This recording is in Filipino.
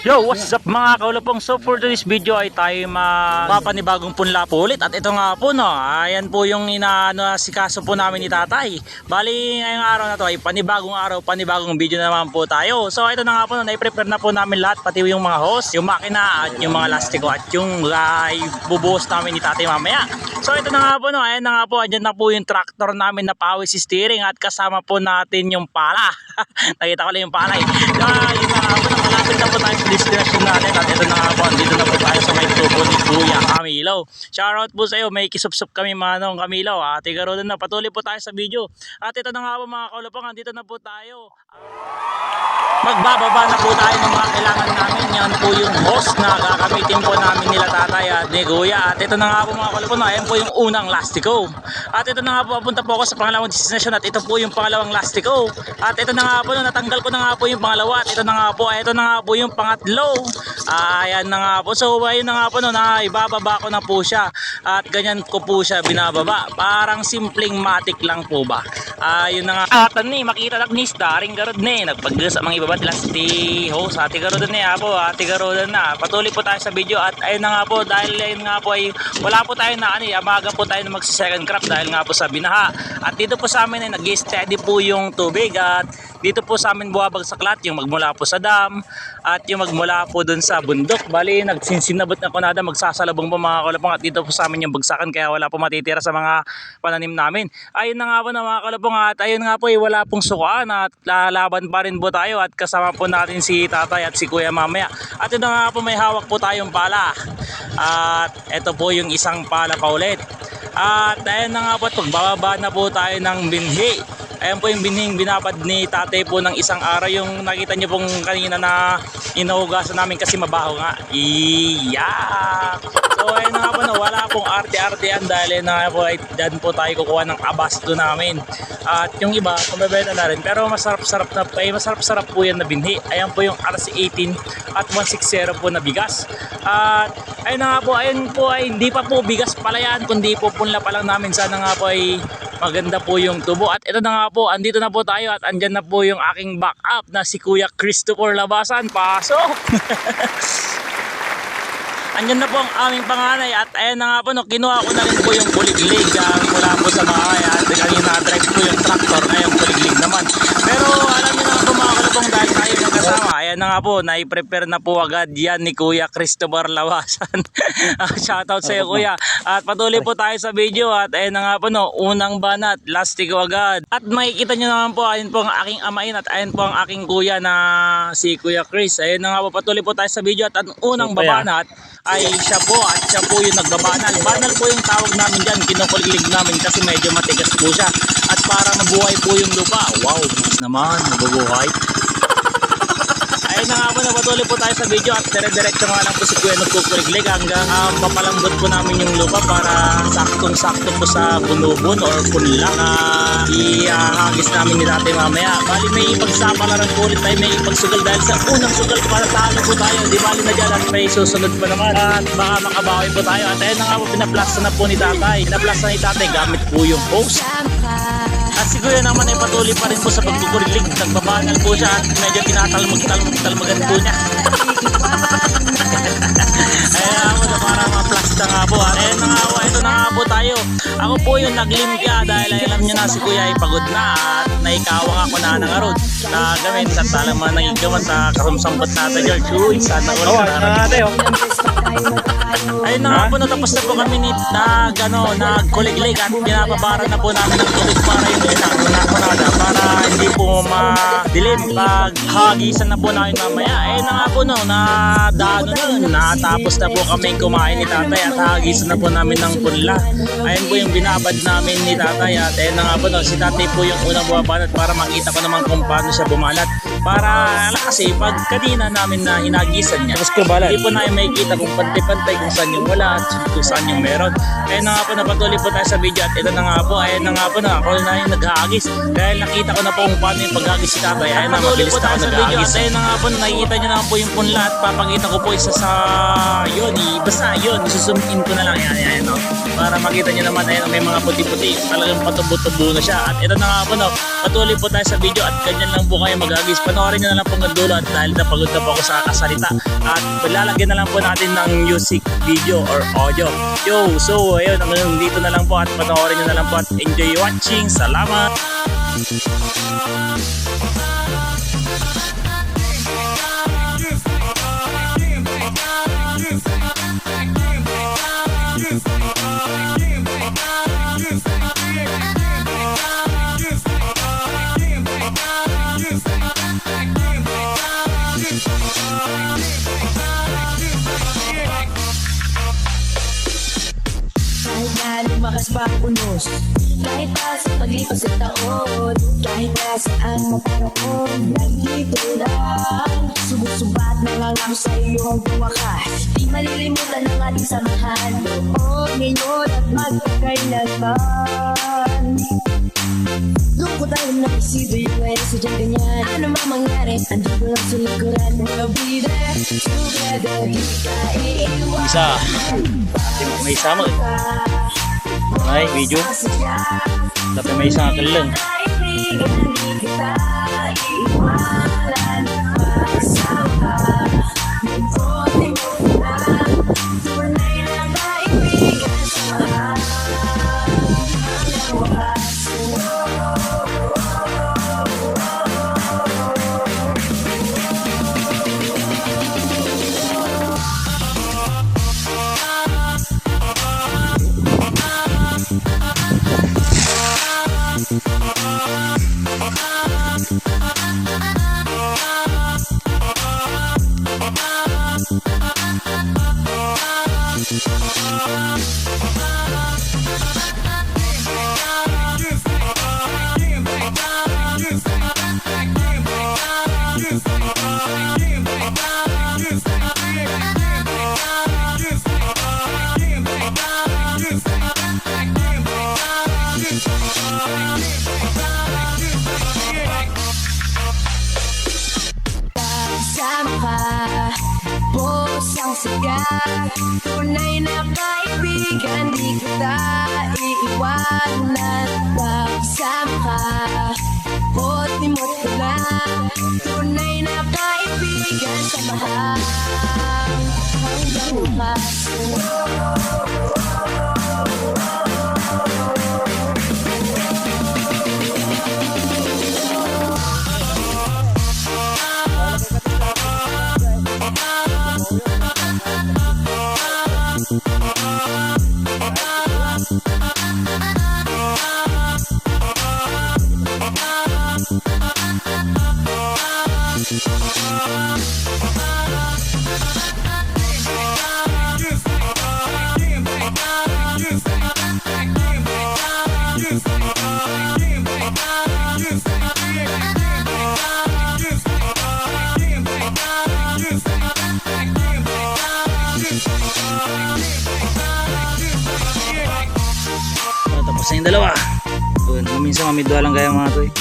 Yo, what's up mga kaulapong? So for today's video ay tayo mapapanibagong punla po ulit. At ito nga po no, ayan po yung inaano si kaso po namin ni tatay. Bali ngayong araw na to ay panibagong araw, panibagong video na naman po tayo. So ito na nga po no, na-prepare na po namin lahat Pati yung mga hose, yung makina at yung mga lastiko At yung uh, bubuhos namin ni tatay mamaya. So ito na nga po no, ayan na nga po Andyan na po yung tractor namin na pawis steering At kasama po natin yung pala. Nakita ko lang yung pala eh nga po no, malapit na po tayo sa destination natin at ito na nga po, dito na po tayo sa may tubo ni Kuya Camilo. Shoutout po sa iyo, may kisupsup kami manong Camilo. At igaro na, patuloy po tayo sa video. At ito na nga po mga kaulapangan, dito na po tayo. Magbababa na po tayo ng mga kailangan namin. Yan po yung host na gagamitin po namin nila tatay at ni Kuya. At ito na nga po mga kaulapangan, ayan po yung unang lastiko. At ito na nga po, papunta po ako sa pangalawang destination at ito po yung pangalawang lastiko. At ito na nga po, natanggal ko na nga po yung pangalawa at ito na nga po, ito na nga po yung pangatlo. Ayan na nga po. So, ayun na nga po, no, na ibababa ko na po siya. At ganyan ko po siya binababa. Parang simpleng matik lang po ba. Ayun na nga. At ni, makita lang ni Staring Garod ni. Nagpagdas sa mga ibabat lasti host. Ate Garod ni po. Ate Garod na. Patuloy po tayo sa video. At ayun na nga po, dahil ayun nga po ay wala po tayo na ano, eh, amaga po tayo na magsi second crop dahil nga po sa binaha. At dito po sa amin ay nag-steady po yung tubig at dito po sa amin buwabagsak lahat yung magmula po sa dam at yung magmula po dun sa bundok. Bali, nagsinsinabot na kunada magsasalabong po mga kalapong at dito po sa amin yung bagsakan kaya wala po matitira sa mga pananim namin. Ayun na nga po na mga kalapong at ayun nga po ay wala pong sukaan at lalaban pa rin po tayo at kasama po natin si tatay at si kuya mamaya. At yun na nga po may hawak po tayong pala. At ito po yung isang pala pa ulit. At ayun na nga po, pagbababa na po tayo ng binhi. Ayan po yung binhing binabad ni tatay po ng isang araw. Yung nakita niyo pong kanina na inuhugasan namin kasi mabaho nga. Iyak! So ayun nga po, wala pong arte-artean dahil na po, dyan po tayo kukuha ng abasto namin. At yung iba, kumabenta na rin. Pero masarap-sarap na, ay masarap-sarap po yan na binhi. Ayan po yung RC18 at 160 po na bigas. At ayun na nga po, ayun po ay hindi pa po bigas pala yan, kundi po punla pa lang namin. Sana nga po ay maganda po yung tubo. At ito na nga po, andito na po tayo at andyan na po yung aking backup na si Kuya Christopher Labasan. Pasok! andyan na po ang aming panganay at ayan na nga po, no, kinuha ko na rin po yung kuliglig uh, mula po sa kaya at kanina drive po yung tractor ngayon kuliglig naman. Pero alam niyo na po mga kalabong dahil tayo. Ayan na nga po, nai-prepare na po agad yan ni Kuya Christopher Lawasan. Ah, Shoutout sa iyo Kuya. At patuloy po tayo sa video at ayan na nga po no, unang banat, lastiko agad. At makikita nyo naman po, ayun po ang aking amain at ayun po ang aking kuya na si Kuya Chris. Ayun na nga po, patuloy po tayo sa video at ang unang yan. babanat ay siya po at siya po yung nagbabanal. Banal po yung tawag namin dyan, kinukuliglig namin kasi medyo matigas po siya. At para mabuhay po yung lupa. Wow, naman, mabubuhay. Na nga po, napatuloy po tayo sa video at dire-diretso nga lang po si Kuya nagkukuliglig hanggang um, mapalambot po namin yung lupa para saktong-sakto po sa bunubon or punla na ihahagis namin ni tatay mamaya. Bali may ipagsapalaran po ulit tayo, may ipagsugal dahil sa unang sugal para talo po tayo. Di bali na dyan at may susunod pa naman at baka makabawi po tayo. At ayun na nga po, pinaplasta na po ni tatay. Pinaplasta ni tatay gamit po yung hose. At si Kuya naman ay patuloy pa rin po sa pagkukuliglig. Nagbabangal po siya at medyo tinatalmag-talmag-talmagan po niya. Kaya ako na para maplasta nga po. At ayun na nga po, ito na nga po tayo. Ako po yung naglimpya dahil alam nyo na si Kuya ay pagod na at naikawang ako na ng arod na gamit at talaman naging gaman sa kasumsambot natin George. Uy, sana ulit ano natin. Ayun na nga po, natapos na po kami ni nag, ano, nagkuliglig at pinapabara na po namin ng tubig para yung ilang nakunada para hindi po madilim pag hagisan na po namin mamaya. Ayun na nga po no, na dano nun, natapos na po kami kumain ni tatay at hagisan na po namin ng punla. Ayun po yung binabad namin ni tatay at ayun na nga po no, si tatay po yung unang bumabanat para makita ko naman kung paano siya bumalat. Para ala kasi pag kanina namin na hinagisan niya, Tapos kubalan. hindi po namin makikita kung pantay-pantay kung saan yung wala at kung saan yung meron. Kaya na nga po napatuloy po tayo sa video at ito na nga po, ayun na nga po na ako na yung naghahagis. Dahil nakita ko na po kung paano yung paghagis si tatay. Ayun na, mabilis na ako naghahagis. At ayun na nga po, nakikita nyo na po yung punla at papakita ko po isa sa yun. Basta yun, isuzoom in ko na lang. Yan, yan, no? Para makita nyo naman, ayun, may mga puti-puti. Talagang patubo-tubo na siya. At ito na nga po, no, patuloy po tayo sa video at ganyan lang po kayo maghagis panoorin na lang po ng dulo at dahil napagod na po ako sa kasalita at lalagyan na lang po natin ng music video or audio. Yo, so ayun, hanggang dito na lang po at panoorin nyo na lang po at enjoy watching. Salamat! Kahit pa unos Kahit pa sa paglipas ng taon Kahit na saan maparoon Nandito lang Sumusubat na lang ako sa iyong wakas. Di malilimutan ang ating samahan. Noon, ngayon at magkakailanman. Lungkot tayo na isibo yung pwede sa dyan ganyan. Ano mang mangyari, andito lang sa likuran We'll be there together Di ka iiwan Isa. May isama. Ay, video. Tapi may isang lang. Sama ka, boss ang sigat Tunay na kaibigan, di kita iiwanan. Pagsama ka, buti-mot ko lang Tunay na kaibigan, samahan Hanggang bukas Ah, Ano, tapos na yung dalawa. Doon, minsan mamidwa lang kaya mga to eh.